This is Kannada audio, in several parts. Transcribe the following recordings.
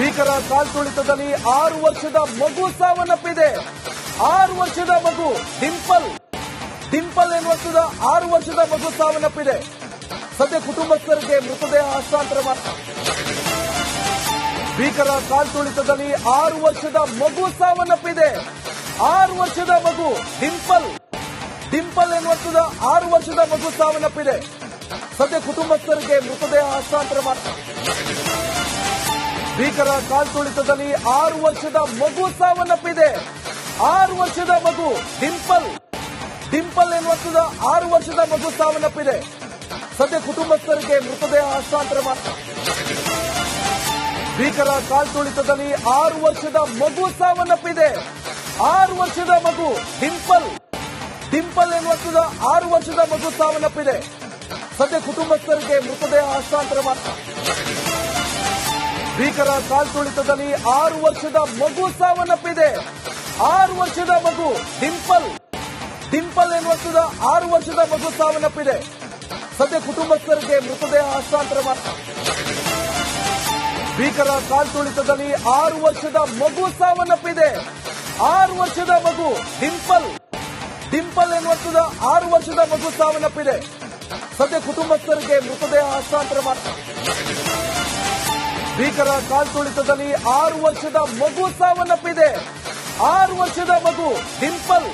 ಭೀಕರ ಕಾಲ್ತುಳಿತದಲ್ಲಿ ಆರು ವರ್ಷದ ಮಗು ಸಾವನ್ನಪ್ಪಿದೆ. ಆರು ವರ್ಷದ ಮಗು ಡಿಂಪಲ್. ಡಿಂಪಲ್ ಎನ್ನುವಂತದ ಆರು ವರ್ಷದ ಮಗು ಸಾವನ್ನಪ್ಪಿದೆ. ಸದ್ಯ ಕುಟುಂಬಸ್ಥರಿಗೆ ಮೃತದೇಹ ಹಸ್ತಾಂತರ ಭೀಕರ ಕಾಲ್ತುಳಿತದಲ್ಲಿ ಆರು ವರ್ಷದ ಮಗು ಸಾವನ್ನಪ್ಪಿದೆ. ಆರು ವರ್ಷದ ಮಗು ಡಿಂಪಲ್. ಡಿಂಪಲ್ ಎನ್ನುವಂತದ ಆರು ವರ್ಷದ ಮಗು ಸಾವನ್ನಪ್ಪಿದೆ. ಸದ್ಯ ಕುಟುಂಬಸ್ಥರಿಗೆ ಮೃತದೇಹ ಹಸ್ತಾಂತರ ಭೀಕರ ಕಾಲ್ತುಳಿತದಲ್ಲಿ ಆರು ವರ್ಷದ ಮಗು ಸಾವನ್ನಪ್ಪಿದೆ. ಆರು ವರ್ಷದ ಮಗು ಡಿಂಪಲ್. ಡಿಂಪಲ್ ಎನ್ನುವಂತದ ಆರು ವರ್ಷದ ಮಗು ಸಾವನ್ನಪ್ಪಿದೆ. ಸದ್ಯ ಕುಟುಂಬಸ್ಥರಿಗೆ ಮೃತದೇಹ ಹಸ್ತಾಂತರ ಭೀಕರ ಕಾಲ್ತುಳಿತದಲ್ಲಿ ಆರು ವರ್ಷದ ಮಗು ಸಾವನ್ನಪ್ಪಿದೆ. ಆರು ವರ್ಷದ ಮಗು ಡಿಂಪಲ್. ಡಿಂಪಲ್ ಎನ್ನುವಂತದ ಆರು ವರ್ಷದ ಮಗು ಸಾವನ್ನಪ್ಪಿದೆ. ಸದ್ಯ ಕುಟುಂಬಸ್ಥರಿಗೆ ಮೃತದೇಹ ಹಸ್ತಾಂತರ ಮಾಡಿ ಭೀಕರ ಕಾಲ್ತುಳಿತದಲ್ಲಿ ಆರು ವರ್ಷದ ಮಗು ಸಾವನ್ನಪ್ಪಿದೆ. ಆರು ವರ್ಷದ ಮಗು ಡಿಂಪಲ್. ಡಿಂಪಲ್ ಎನ್ನುವಂತದ ಆರು ವರ್ಷದ ಮಗು ಸಾವನ್ನಪ್ಪಿದೆ. ಸದ್ಯ ಕುಟುಂಬಸ್ಥರಿಗೆ ಮೃತದೇಹ ಹಸ್ತಾಂತರ ಭೀಕರ ಕಾಲ್ತುಳಿತದಲ್ಲಿ ಆರು ವರ್ಷದ ಮಗು ಸಾವನ್ನಪ್ಪಿದೆ. ಆರು ವರ್ಷದ ಮಗು ಡಿಂಪಲ್. ಡಿಂಪಲ್ ಎನ್ನುವಂತದ ಆರು ವರ್ಷದ ಮಗು ಸಾವನ್ನಪ್ಪಿದೆ. ಸದ್ಯ ಕುಟುಂಬಸ್ಥರಿಗೆ ಮೃತದೇಹ ಹಸ್ತಾಂತರ ಭೀಕರ ಕಾಲ್ತುಳಿತದಲ್ಲಿ ಆರು ವರ್ಷದ ಮಗು ಸಾವನ್ನಪ್ಪಿದೆ. ಆರು ವರ್ಷದ ಮಗು ಡಿಂಪಲ್.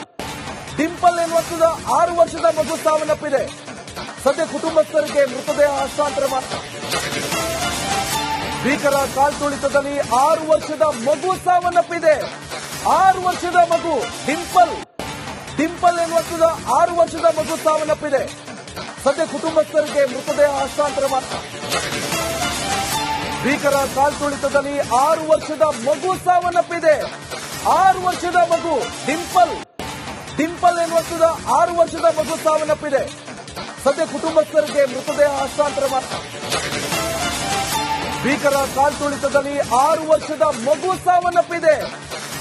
ಡಿಂಪಲ್ ಎನ್ನುವಂತದ ಆರು ವರ್ಷದ ಮಗು ಸಾವನ್ನಪ್ಪಿದೆ. ಸದ್ಯ ಕುಟುಂಬಸ್ಥರಿಗೆ ಮೃತದೇಹ ಹಸ್ತಾಂತರ ಭೀಕರ ಕಾಲ್ತುಳಿತದಲ್ಲಿ ಆರು ವರ್ಷದ ಮಗು ಸಾವನ್ನಪ್ಪಿದೆ. ಆರು ವರ್ಷದ ಮಗು ಡಿಂಪಲ್. ಡಿಂಪಲ್ ಎನ್ನುವಂತದ ಆರು ವರ್ಷದ ಮಗು ಸಾವನ್ನಪ್ಪಿದೆ. ಸದ್ಯ ಕುಟುಂಬಸ್ಥರಿಗೆ ಮೃತದೇಹ ಹಸ್ತಾಂತರ ಭೀಕರ ಕಾಲ್ತುಳಿತದಲ್ಲಿ ಆರು ವರ್ಷದ ಮಗು ಸಾವನ್ನಪ್ಪಿದೆ. ಆರು ವರ್ಷದ ಮಗು ಡಿಂಪಲ್. ಡಿಂಪಲ್ ಎನ್ನುವಂತದ ಆರು ವರ್ಷದ ಮಗು ಸಾವನ್ನಪ್ಪಿದೆ. ಸದ್ಯ ಕುಟುಂಬಸ್ಥರಿಗೆ ಮೃತದೇಹ ಹಸ್ತಾಂತರ ಭೀಕರ ಕಾಲ್ತುಳಿತದಲ್ಲಿ ಆರು ವರ್ಷದ ಮಗು ಸಾವನ್ನಪ್ಪಿದೆ.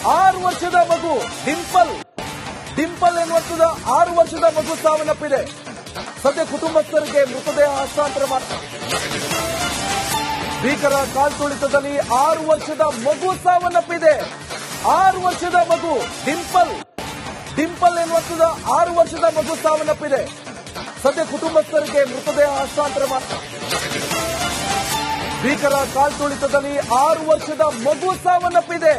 ಆರು ವರ್ಷದ ಮಗು ಡಿಂಪಲ್. ಡಿಂಪಲ್ ಎನ್ನುವಂತದ ಆರು ವರ್ಷದ ಮಗು ಸಾವನ್ನಪ್ಪಿದೆ. ಸದ್ಯ ಕುಟುಂಬಸ್ಥರಿಗೆ ಮೃತದೇಹ ಹಸ್ತಾಂತರ ಭೀಕರ ಕಾಲ್ತುಳಿತದಲ್ಲಿ ಆರು ವರ್ಷದ ಮಗು ಸಾವನ್ನಪ್ಪಿದೆ. ಆರು ವರ್ಷದ ಮಗು ಡಿಂಪಲ್. ಡಿಂಪಲ್ ಎನ್ನುವಂತದ ಆರು ವರ್ಷದ ಮಗು ಸಾವನ್ನಪ್ಪಿದೆ. ಸದ್ಯ ಕುಟುಂಬಸ್ಥರಿಗೆ ಮೃತದೇಹ ಹಸ್ತಾಂತರ ಭೀಕರ ಕಾಲ್ತುಳಿತದಲ್ಲಿ ಆರು ವರ್ಷದ ಮಗು ಸಾವನ್ನಪ್ಪಿದೆ.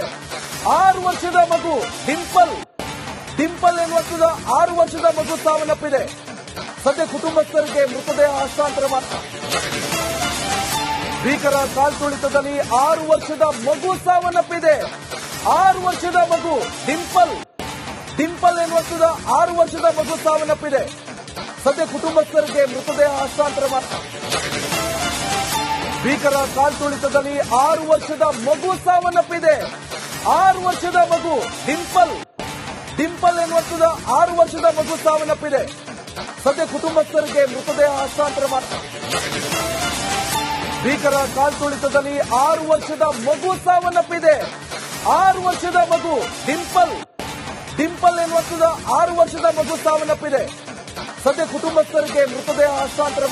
ಆರು ವರ್ಷದ ಮಗು ಡಿಂಪಲ್. ಡಿಂಪಲ್ ಎನ್ನುವಂತದ ಆರು ವರ್ಷದ ಮಗು ಸಾವನ್ನಪ್ಪಿದೆ. ಸದ್ಯ ಕುಟುಂಬಸ್ಥರಿಗೆ ಮೃತದೇಹ ಹಸ್ತಾಂತರ ಮಾಡಿ ಭೀಕರ ಕಾಲ್ತುಳಿತದಲ್ಲಿ ಆರು ವರ್ಷದ ಮಗು ಸಾವನ್ನಪ್ಪಿದೆ. ಆರು ವರ್ಷದ ಮಗು ಡಿಂಪಲ್. ಡಿಂಪಲ್ ಎನ್ನುವಂಥದ ಆರು ವರ್ಷದ ಮಗು ಸಾವನ್ನಪ್ಪಿದೆ. ಸದ್ಯ ಕುಟುಂಬಸ್ಥರಿಗೆ ಮೃತದೇಹ ಹಸ್ತಾಂತರ ಭೀಕರ ಕಾಲ್ತುಳಿತದಲ್ಲಿ ಆರು ವರ್ಷದ ಮಗು ಸಾವನ್ನಪ್ಪಿದೆ. ಆರು ವರ್ಷದ ಮಗು ಡಿಂಪಲ್. ಡಿಂಪಲ್ ಎನ್ನುವಂತದ ಆರು ವರ್ಷದ ಮಗು ಸಾವನ್ನಪ್ಪಿದೆ. ಸದ್ಯ ಕುಟುಂಬಸ್ಥರಿಗೆ ಮೃತದೇಹ ಹಸ್ತಾಂತರ ಭೀಕರ ಕಾಲ್ತುಳಿತದಲ್ಲಿ ಆರು ವರ್ಷದ ಮಗು ಸಾವನ್ನಪ್ಪಿದೆ. ಆರು ವರ್ಷದ ಮಗು ಡಿಂಪಲ್. ಡಿಂಪಲ್ ಎನ್ನುವಂತದ ಆರು ವರ್ಷದ ಮಗು ಸಾವನ್ನಪ್ಪಿದೆ. ಸದ್ಯ ಕುಟುಂಬಸ್ಥರಿಗೆ ಮೃತದೇಹ ಹಸ್ತಾಂತರ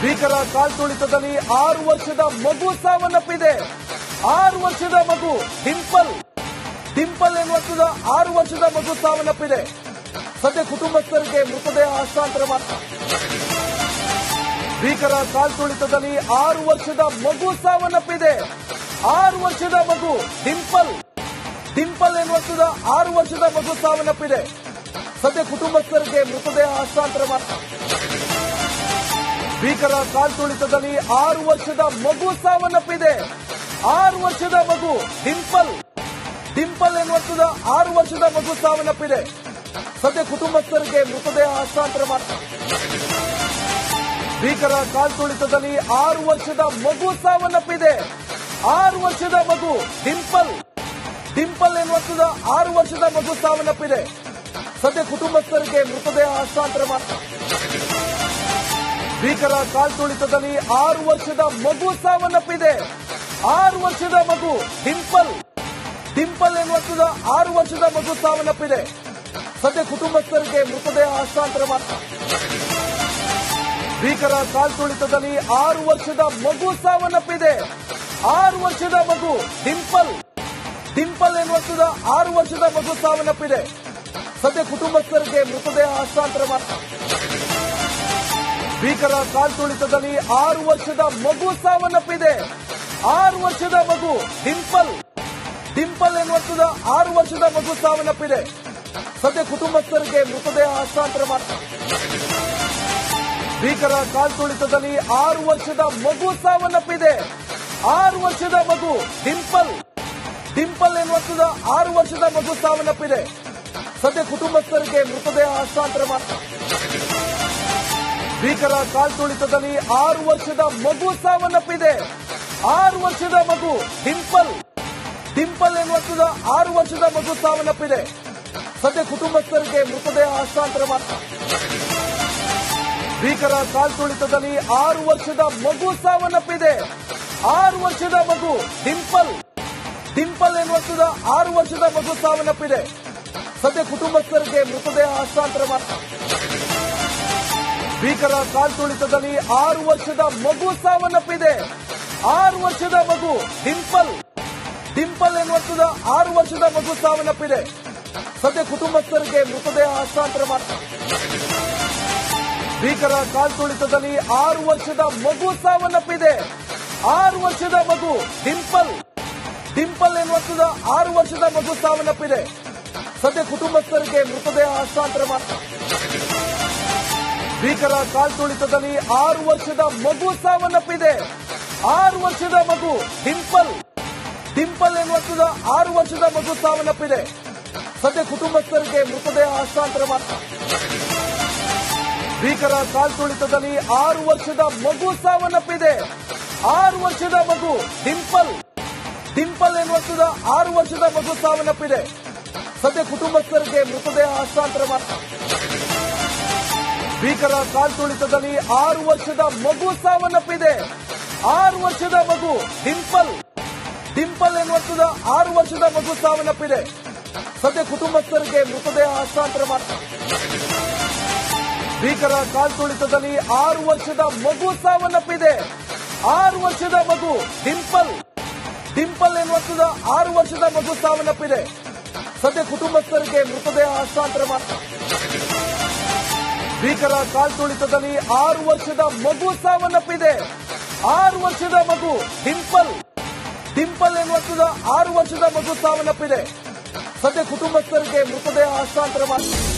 ಭೀಕರ ಕಾಲ್ತುಳಿತದಲ್ಲಿ ಆರು ವರ್ಷದ ಮಗು ಸಾವನ್ನಪ್ಪಿದೆ. ಆರು ವರ್ಷದ ಮಗು ಡಿಂಪಲ್. ಡಿಂಪಲ್ ಎನ್ನುವಂತದ ಆರು ವರ್ಷದ ಮಗು ಸಾವನ್ನಪ್ಪಿದೆ. ಸದ್ಯ ಕುಟುಂಬಸ್ಥರಿಗೆ ಮೃತದೇಹ ಹಸ್ತಾಂತರ ಮಾಡಿ ಭೀಕರ ಕಾಲ್ತುಳಿತದಲ್ಲಿ ಆರು ವರ್ಷದ ಮಗು ಸಾವನ್ನಪ್ಪಿದೆ. ಆರು ವರ್ಷದ ಮಗು ಡಿಂಪಲ್. ಡಿಂಪಲ್ ಎನ್ನುವಂಥದ ಆರು ವರ್ಷದ ಮಗು ಸಾವನ್ನಪ್ಪಿದೆ. ಸದ್ಯ ಕುಟುಂಬಸ್ಥರಿಗೆ ಮೃತದೇಹ ಹಸ್ತಾಂತರ ಭೀಕರ ಕಾಲ್ತುಳಿತದಲ್ಲಿ ಆರು ವರ್ಷದ ಮಗು ಸಾವನ್ನಪ್ಪಿದೆ. ಆರು ವರ್ಷದ ಮಗು ಡಿಂಪಲ್. ಡಿಂಪಲ್ ಎನ್ನುವಂತದ ಆರು ವರ್ಷದ ಮಗು ಸಾವನ್ನಪ್ಪಿದೆ. ಸದ್ಯ ಕುಟುಂಬಸ್ಥರಿಗೆ ಮೃತದೇಹ ಹಸ್ತಾಂತರ ಭೀಕರ ಕಾಲ್ತುಳಿತದಲ್ಲಿ ಆರು ವರ್ಷದ ಮಗು ಸಾವನ್ನಪ್ಪಿದೆ. ಆರು ವರ್ಷದ ಮಗು ಡಿಂಪಲ್. ಡಿಂಪಲ್ ಎನ್ನುವಂತದ ಆರು ವರ್ಷದ ಮಗು ಸಾವನ್ನಪ್ಪಿದೆ. ಸದ್ಯ ಕುಟುಂಬಸ್ಥರಿಗೆ ಮೃತದೇಹ ಹಸ್ತಾಂತರ ಭೀಕರ ಕಾಲ್ತುಳಿತದಲ್ಲಿ ಆರು ವರ್ಷದ ಮಗು ಸಾವನ್ನಪ್ಪಿದೆ. ಆರು ವರ್ಷದ ಮಗು ಡಿಂಪಲ್. ಡಿಂಪಲ್ ಎನ್ನುವಂತದ ಆರು ವರ್ಷದ ಮಗು ಸಾವನ್ನಪ್ಪಿದೆ. ಸದ್ಯ ಕುಟುಂಬಸ್ಥರಿಗೆ ಮೃತದೇಹ ಹಸ್ತಾಂತರ ಮಾಡಿ ಭೀಕರ ಕಾಲ್ತುಳಿತದಲ್ಲಿ ಆರು ವರ್ಷದ ಮಗು ಸಾವನ್ನಪ್ಪಿದೆ. ಆರು ವರ್ಷದ ಮಗು ಡಿಂಪಲ್. ಡಿಂಪಲ್ ಎನ್ನುವಂಥದ ಆರು ವರ್ಷದ ಮಗು ಸಾವನ್ನಪ್ಪಿದೆ. ಸದ್ಯ ಕುಟುಂಬಸ್ಥರಿಗೆ ಮೃತದೇಹ ಹಸ್ತಾಂತರ ಭೀಕರ ಕಾಲ್ತುಳಿತದಲ್ಲಿ ಆರು ವರ್ಷದ ಮಗು ಸಾವನ್ನಪ್ಪಿದೆ. ಆರು ವರ್ಷದ ಮಗು ಡಿಂಪಲ್. ಡಿಂಪಲ್ ಎನ್ನುವಂಥದ ಆರು ವರ್ಷದ ಮಗು ಸಾವನ್ನಪ್ಪಿದೆ. ಸದ್ಯ ಕುಟುಂಬಸ್ಥರಿಗೆ ಮೃತದೇಹ ಹಸ್ತಾಂತರ ಭೀಕರ ಕಾಲ್ತುಳಿತದಲ್ಲಿ ಆರು ವರ್ಷದ ಮಗು ಸಾವನ್ನಪ್ಪಿದೆ. ಆರು ವರ್ಷದ ಮಗು ಡಿಂಪಲ್. ಡಿಂಪಲ್ ಎನ್ನುವಂಥದ ಆರು ವರ್ಷದ ಮಗು ಸಾವನ್ನಪ್ಪಿದೆ. ಸದ್ಯ ಕುಟುಂಬಸ್ಥರಿಗೆ ಮೃತದೇಹ ಹಸ್ತಾಂತರ ಭೀಕರ ಕಾಲ್ತುಳಿತದಲ್ಲಿ ಆರು ವರ್ಷದ ಮಗು ಸಾವನ್ನಪ್ಪಿದೆ. ಆರು ವರ್ಷದ ಮಗು ಡಿಂಪಲ್. ಡಿಂಪಲ್ ಎನ್ನುವಂಥದ ಆರು ವರ್ಷದ ಮಗು ಸಾವನ್ನಪ್ಪಿದೆ. ಸದ್ಯ ಕುಟುಂಬಸ್ಥರಿಗೆ ಮೃತದೇಹ ಹಸ್ತಾಂತರ ಭೀಕರ ಕಾಲ್ತುಳಿತದಲ್ಲಿ ಆರು ವರ್ಷದ ಮಗು ಸಾವನ್ನಪ್ಪಿದೆ. ಆರು ವರ್ಷದ ಮಗು ಡಿಂಪಲ್. ಡಿಂಪಲ್ ಎನ್ನುವಂಥದ ಆರು ವರ್ಷದ ಮಗು ಸಾವನ್ನಪ್ಪಿದೆ. ಸದ್ಯ ಕುಟುಂಬಸ್ಥರಿಗೆ ಮೃತದೇಹ ಹಸ್ತಾಂತರ ಭೀಕರ ಕಾಲ್ತುಳಿತದಲ್ಲಿ ಆರು ವರ್ಷದ ಮಗು ಸಾವನ್ನಪ್ಪಿದೆ. ಆರು ವರ್ಷದ ಮಗು ಡಿಂಪಲ್. ಡಿಂಪಲ್ ಎನ್ನುವಂಥದ ಆರು ವರ್ಷದ ಮಗು ಸಾವನ್ನಪ್ಪಿದೆ. ಸದ್ಯ ಕುಟುಂಬಸ್ಥರಿಗೆ ಮೃತದೇಹ ಹಸ್ತಾಂತರ ಭೀಕರ ಕಾಲ್ತುಳಿತದಲ್ಲಿ ಆರು ವರ್ಷದ ಮಗು ಸಾವನ್ನಪ್ಪಿದೆ. ಆರು ವರ್ಷದ ಮಗು ಡಿಂಪಲ್. ಡಿಂಪಲ್ ಎನ್ನುವಂಥದ ಆರು ವರ್ಷದ ಮಗು ಸಾವನ್ನಪ್ಪಿದೆ. ಸದ್ಯ ಕುಟುಂಬಸ್ಥರಿಗೆ ಮೃತದೇಹ ಹಸ್ತಾಂತರ ಭೀಕರ ಕಾಲ್ತುಳಿತದಲ್ಲಿ ಆರು ವರ್ಷದ ಮಗು ಸಾವನ್ನಪ್ಪಿದೆ. ಆರು ವರ್ಷದ ಮಗು ಡಿಂಪಲ್. ಡಿಂಪಲ್ ಎನ್ನುವಂಥದ ಆರು ವರ್ಷದ ಮಗು ಸಾವನ್ನಪ್ಪಿದೆ. ಸದ್ಯ ಕುಟುಂಬಸ್ಥರಿಗೆ ಮೃತದೇಹ ಹಸ್ತಾಂತರ ಮಾಡಿ ಭೀಕರ ಕಾಲ್ತುಳಿತದಲ್ಲಿ ಆರು ವರ್ಷದ ಮಗು ಸಾವನ್ನಪ್ಪಿದೆ. ಆರು ವರ್ಷದ ಮಗು ಡಿಂಪಲ್. ಡಿಂಪಲ್ ಎನ್ನುವಂಥದ ಆರು ವರ್ಷದ ಮಗು ಸಾವನ್ನಪ್ಪಿದೆ. ಸದ್ಯ ಕುಟುಂಬಸ್ಥರಿಗೆ ಮೃತದೇಹ ಹಸ್ತಾಂತರ ಭೀಕರ ಕಾಲ್ತುಳಿತದಲ್ಲಿ ಆರು ವರ್ಷದ ಮಗು ಸಾವನ್ನಪ್ಪಿದೆ. ಆರು ವರ್ಷದ ಮಗು ಡಿಂಪಲ್. ಡಿಂಪಲ್ ಎನ್ನುವಂಥದ ಆರು ವರ್ಷದ ಮಗು ಸಾವನ್ನಪ್ಪಿದೆ. ಸದ್ಯ ಕುಟುಂಬಸ್ಥರಿಗೆ ಮೃತದೇಹ ಹಸ್ತಾಂತರ ಭೀಕರ ಕಾಲ್ತುಳಿತದಲ್ಲಿ ಆರು ವರ್ಷದ ಮಗು ಸಾವನ್ನಪ್ಪಿದೆ. ಆರು ವರ್ಷದ ಮಗು ಡಿಂಪಲ್. ಡಿಂಪಲ್ ಎನ್ನುವಂಥದ ಆರು ವರ್ಷದ ಮಗು ಸಾವನ್ನಪ್ಪಿದೆ. ಸದ್ಯ ಕುಟುಂಬಸ್ಥರಿಗೆ ಮೃತದೇಹ ಹಸ್ತಾಂತರ ಭೀಕರ ಕಾಲ್ತುಳಿತದಲ್ಲಿ ಆರು ವರ್ಷದ ಮಗು ಸಾವನ್ನಪ್ಪಿದೆ. ಆರು ವರ್ಷದ ಮಗು ಡಿಂಪಲ್. ಡಿಂಪಲ್ ಎನ್ನುವಂಥದ ಆರು ವರ್ಷದ ಮಗು ಸಾವನ್ನಪ್ಪಿದೆ. ಸದ್ಯ ಕುಟುಂಬಸ್ಥರಿಗೆ ಮೃತದೇಹ ಹಸ್ತಾಂತರ ಮಾಡಿ